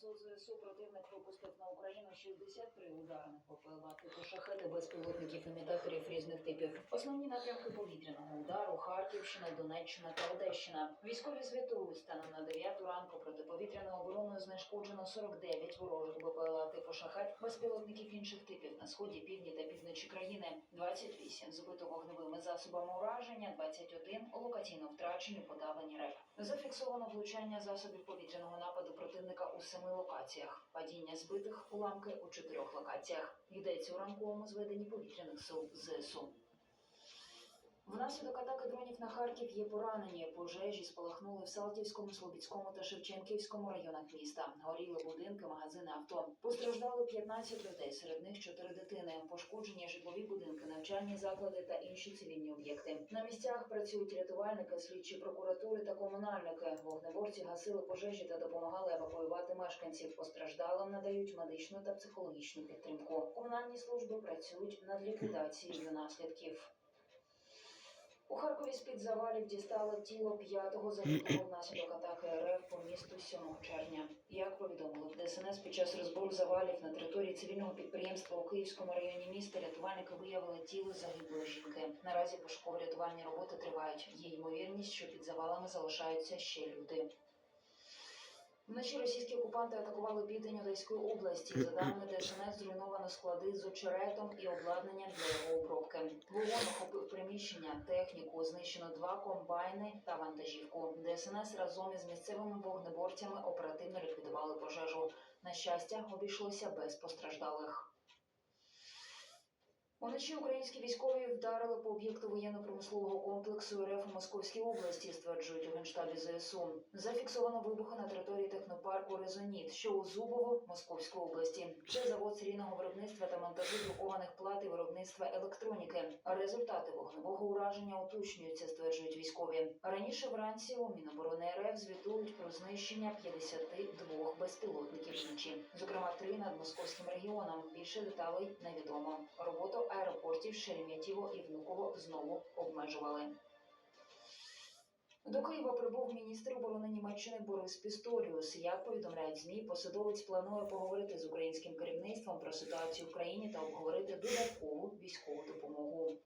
СУ ЗСУ противник випустив на Україну 63 ударних ППЛА типу шахеди безпілотників імітаторів різних типів. Основні напрямки повітряного удару Харківщина, Донеччина та Одещина. Військові звітують станом на 9 ранку протиповітряною обороною знешкоджено 49 ворожих БПЛА типу шахет безпілотників інших типів на сході, півдні та півночі країни. 28 збито вогневими засобами ураження, 21 локаційно втрачені, подавлені РЕП. Зафіксовано влучання засобів повітряного нападу противника у семи локаціях, падіння збитих уламки у чотирьох локаціях. Йдеться у ранковому зведенні повітряних сил ЗСУ. Внаслідок атаки дронів на Харків є поранені. Пожежі спалахнули в Салтівському, Слобідському та Шевченківському районах міста. Горіли будинки, магазини, авто. Постраждали 15 людей, серед них 4 дитини. Пошкоджені житлові будинки, навчальні заклади та інші цивільні об'єкти. На місцях працюють рятувальники, слідчі прокуратури та комунальники. Вогнеборці гасили пожежі та допомагали евакуювати мешканців. Постраждалим надають медичну та психологічну підтримку. Комунальні служби працюють над ліквідацією наслідків. Харкові з-під завалів дістали тіло п'ятого загиблого внаслідок атаки РФ по місту 7 червня. Як повідомили в ДСНС під час розбору завалів на території цивільного підприємства у Київському районі міста рятувальники виявили тіло загиблої жінки. Наразі пошуково-рятувальні роботи тривають. Є ймовірність, що під завалами залишаються ще люди. Вночі російські окупанти атакували південь Одеської області. За даними ДСНС, зруйновано склади з очеретом і обладнанням для охопив техніку, знищено два комбайни та вантажівку. ДСНС разом із місцевими вогнеборцями оперативно ліквідували пожежу. На щастя, обійшлося без постраждалих. Уночі українські військові вдарили по об'єкту воєнно-промислового комплексу РФ у Московській області, стверджують у генштабі ЗСУ. Зафіксовано вибухи на території технопарку Резоніт, що у Зубово, Московської області. Це завод серійного виробництва та монтажу друкованих плат і виробництва електроніки. Результати вогневого ураження уточнюються, стверджують військові. Раніше вранці у Міноборони РФ звітують про знищення 52 безпілотників вночі, зокрема три над московським регіоном. Більше деталей невідомо. Роботу аеропортів Шереметьєво і Внуково знову обмежували. До Києва прибув міністр оборони Німеччини Борис Пісторіус. Як повідомляють ЗМІ, посадовець планує поговорити з українським керівництвом про ситуацію в країні та обговорити додаткову військову допомогу.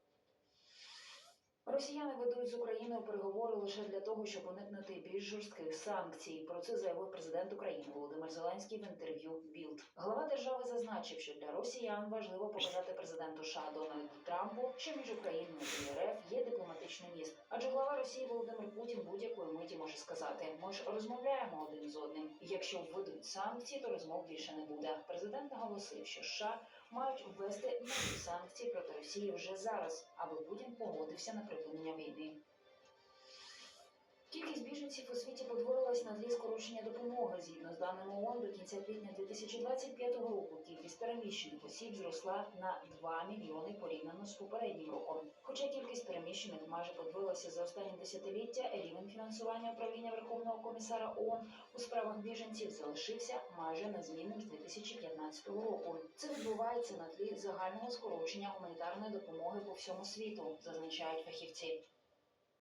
Росіяни ведуть з Україною переговори лише для того, щоб уникнути більш жорстких санкцій. Про це заявив президент України Володимир Зеленський в інтерв'ю Білд. Глава держави зазначив, що для росіян важливо показати президенту США Дональду Трампу, що між Україною і РФ є дипломатичний міст. Адже глава Росії Володимир Путін будь-якої миті може сказати: ми ж розмовляємо один з одним. Якщо введуть санкції, то розмов більше не буде. Президент наголосив, що США мають ввести нові санкції проти Росії вже зараз, аби Путін погодився на припинення війни. Кількість біженців у світі подвоїлась на допомоги. Згідно з даними ООН, до кінця квітня 2025 року кількість переміщених осіб зросла на 2 мільйони порівняно з попереднім роком. Хоча кількість переміщених майже подвоїлася за останні десятиліття, рівень фінансування управління Верховного комісара ООН у справах біженців залишився майже незмінним з 2015 року. Це відбувається на тлі загального скорочення гуманітарної допомоги по всьому світу, зазначають фахівці.